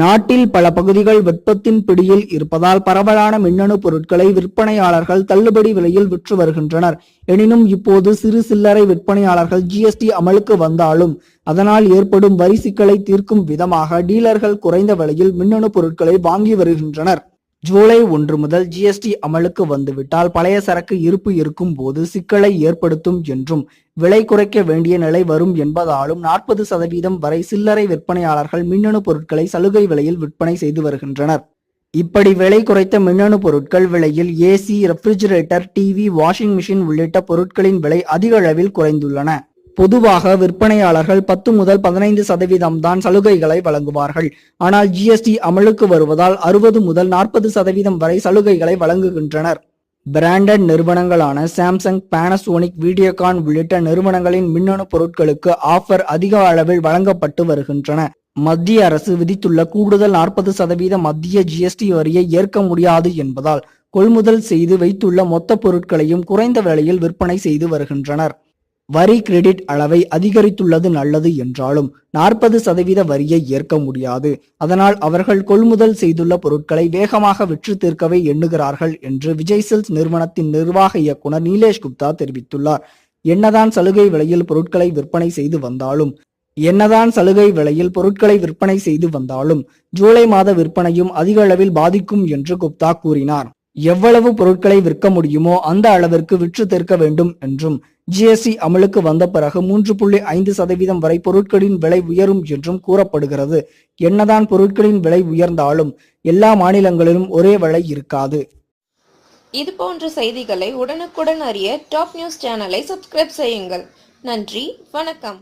நாட்டில் பல பகுதிகள் வெப்பத்தின் பிடியில் இருப்பதால் பரவலான மின்னணு பொருட்களை விற்பனையாளர்கள் தள்ளுபடி விலையில் விற்று வருகின்றனர். எனினும் இப்போது சிறு சில்லறை விற்பனையாளர்கள் ஜிஎஸ்டி அமலுக்கு வந்தாலும் அதனால் ஏற்படும் வரி சிக்கலை தீர்க்கும் விதமாக டீலர்கள் குறைந்த விலையில் மின்னணு பொருட்களை வாங்கி வருகின்றனர். ஜூலை ஒன்று முதல் ஜிஎஸ்டி அமலுக்கு வந்துவிட்டால் பழைய சரக்கு இருப்பு இருக்கும் போது சிக்கலை ஏற்படுத்தும் என்றும் விலை குறைக்க வேண்டிய நிலை வரும் என்பதாலும் நாற்பது சதவீதம் வரை சில்லறை விற்பனையாளர்கள் மின்னணு பொருட்களை சலுகை விலையில் விற்பனை செய்து வருகின்றனர். இப்படி விலை குறைத்த மின்னணு பொருட்கள் விலையில் AC refrigerator TV washing machine உள்ளிட்ட பொருட்களின் விலை அதிக அளவில் குறைந்துள்ளன. பொதுவாக விற்பனையாளர்கள் பத்து முதல் பதினைந்து சதவீதம் தான் சலுகைகளை வழங்குவார்கள். ஆனால் ஜிஎஸ்டி அமலுக்கு வருவதால் அறுபது முதல் நாற்பது சதவீதம் வரை சலுகைகளை வழங்குகின்றனர். பிராண்டட் நிறுவனங்களான சாம்சங் பானசோனிக் வீடியோகான் உள்ளிட்ட நிறுவனங்களின் மின்னணு பொருட்களுக்கு ஆஃபர் அதிக அளவில் வழங்கப்பட்டு வருகின்றன. மத்திய அரசு விதித்துள்ள கூடுதல் நாற்பது சதவீத மத்திய ஜிஎஸ்டி வரியை ஏற்க முடியாது என்பதால் கொள்முதல் செய்து வைத்துள்ள மொத்த பொருட்களையும் குறைந்த விலையில் விற்பனை செய்து வருகின்றனர். வரி கிரெடிட் அளவை அதிகரித்துள்ளது நல்லது என்றாலும் நாற்பது சதவீத வரியை ஏற்க முடியாது. அதனால் அவர்கள் கொள்முதல் செய்துள்ள பொருட்களை வேகமாக விற்று தீர்க்கவே எண்ணுகிறார்கள் என்று விஜய் செல்ஸ் நிறுவனத்தின் நிர்வாக இயக்குனர் நீலேஷ் குப்தா தெரிவித்துள்ளார். என்னதான் சலுகை விலையில் பொருட்களை விற்பனை செய்து வந்தாலும் என்னதான் சலுகை விலையில் பொருட்களை விற்பனை செய்து வந்தாலும் ஜூலை மாத விற்பனையும் அதிக அளவில் பாதிக்கும் என்று குப்தா கூறினார். எவ்வளவு பொருட்களை விற்க முடியுமோ அந்த அளவிற்கு விற்று தீர்க்க வேண்டும் என்றும் ஜிஎஸ்டி அமலுக்கு வந்த பிறகு மூன்று புள்ளி ஐந்து சதவீதம் வரை பொருட்களின் விலை உயரும் என்றும் கூறப்படுகிறது. என்னதான் பொருட்களின் விலை உயர்ந்தாலும் எல்லா மாநிலங்களிலும் ஒரே விலை இருக்காது. இது போன்ற செய்திகளை உடனுக்குடன் அறிய டாப் நியூஸ் சேனலை சப்ஸ்கிரைப் செய்யுங்கள். நன்றி வணக்கம்.